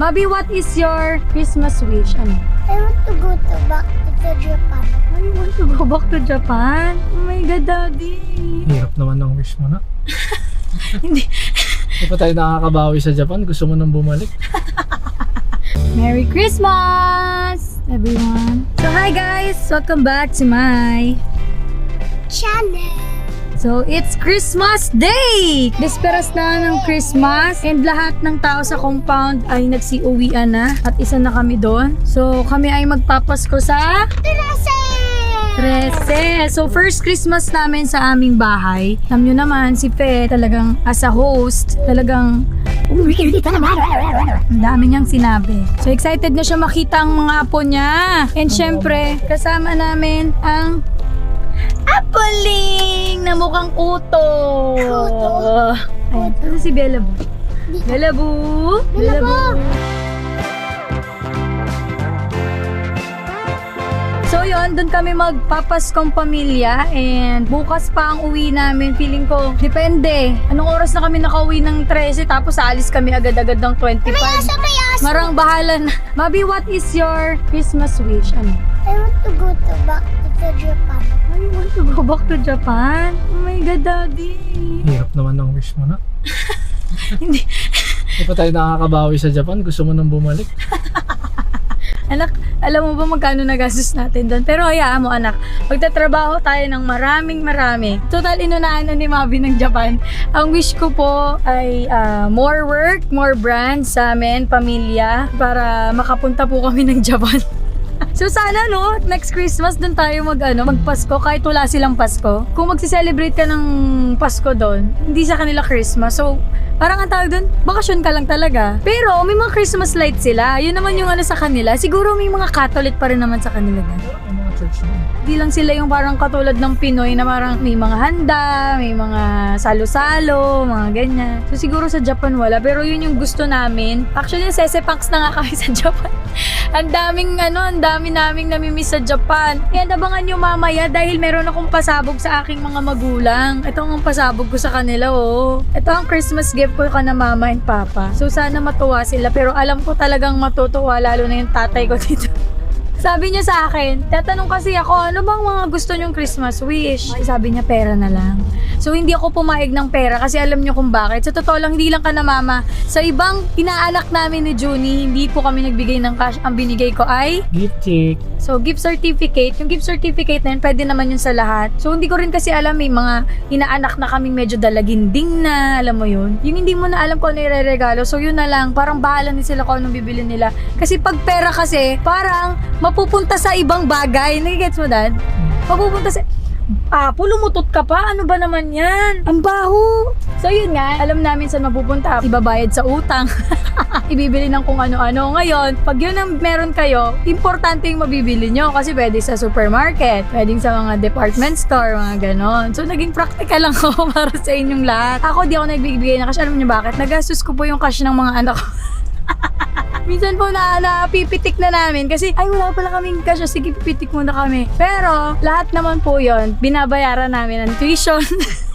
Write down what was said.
Mabi, what is your Christmas wish? Ano? I want to go to back to Japan. I want to go back to Japan. Oh my God, Daddy. Hirap naman ng wish mo na. Hindi. Hindi pa tayo nakakabawi sa Japan. Gusto mo nang bumalik? Merry Christmas, everyone. So, hi guys. Welcome back to my Channel. So, it's Christmas Day! Desperas na ng Christmas and lahat ng tao sa compound ay nagsiuwian na at isa na kami doon. So, kami ay magpapasko sa Trece! 13. So, first Christmas namin sa aming bahay. Alam nyo naman, si Fe talagang as a host, talagang ang dami niyang sinabi. So, excited na siya makita ang mga apo niya. And syempre, kasama namin ang Apoling na mukhang kuto. Kuto. Ayan, ano si Bella Bu? Bella. So yun, doon kami magpapaskong pamilya and bukas pa ang uwi namin. Feeling ko, depende. Anong oras na kami nakauwi ng 13 tapos alis kami agad-agad ng 25. Mayasa, mayasa! Marang bahala na. Mabi, what is your Christmas wish? Ano? I want to go to back to Japan. I want to go back to Japan. Oh my God, Daddy. Hirap naman ng wish mo na. Hindi. Hindi pa tayo nakakabawi sa Japan. Gusto mo nang bumalik? Anak, alam mo ba magkano nagastos natin doon? Pero hayaan mo anak, magtatrabaho tayo ng maraming marami. Total inunahan na ni Mavi ng Japan. Ang wish ko po ay ah, more work, more brands sa amin, pamilya, para makapunta po kami ng Japan. So sana no, next Christmas doon tayo mag ano, magpasko kahit wala silang Pasko. Kung magsi-celebrate ka ng Pasko doon, hindi sa kanila Christmas. So parang ang tawag doon, bakasyon ka lang talaga. Pero may mga Christmas lights sila. Yun naman yung ano sa kanila. Siguro may mga Catholic pa rin naman sa kanila doon. Church na. Hindi lang sila yung parang katulad ng Pinoy na parang may mga handa, may mga salo-salo, mga ganyan. So siguro sa Japan wala, pero yun yung gusto namin. Actually, sesepangs na nga kami sa Japan. ang daming ano, ang dami naming namimiss sa Japan. Yan, abangan nyo mamaya dahil meron akong pasabog sa aking mga magulang. Ito ang pasabog ko sa kanila, oh. Ito ang Christmas gift ko ka na mama and papa. So sana matuwa sila, pero alam ko talagang matutuwa lalo na yung tatay ko dito. Sabi niya sa akin, tatanong kasi ako, ano bang mga gusto niyong Christmas wish? Sabi niya, pera na lang. So, hindi ako pumayag ng pera kasi alam niyo kung bakit. Sa totoo lang, hindi lang ka na mama. Sa ibang inaanak namin ni Junie, hindi po kami nagbigay ng cash. Ang binigay ko ay, Gift check. so, gift certificate. Yung gift certificate na yun, pwede naman yun sa lahat. So, hindi ko rin kasi alam, may mga inaanak na kaming medyo dalaginding na, alam mo yun. Yung hindi mo na alam kung ano ireregalo. So, yun na lang. Parang bahala din sila kung anong bibili nila. Kasi pag pera kasi, parang mapupunta sa ibang bagay. Nagigets mo, Dad? Mapupunta sa... Ah, pulumutot ka pa? Ano ba naman yan? Ang baho! So yun nga, alam namin saan mapupunta. Ibabayad sa utang. Ibibili ng kung ano-ano. Ngayon, pag yun ang meron kayo, importante yung mabibili nyo. Kasi pwede sa supermarket, pwedeng sa mga department store, mga ganon. So naging practical lang ako para sa inyong lahat. Ako di ako nagbibigay ng cash. Alam niyo bakit? Nagastos ko po yung cash ng mga anak ko. Minsan po na napipitik na namin kasi ay wala pala kaming cash. Sige, pipitik muna kami. Pero lahat naman po yon binabayaran namin ng tuition.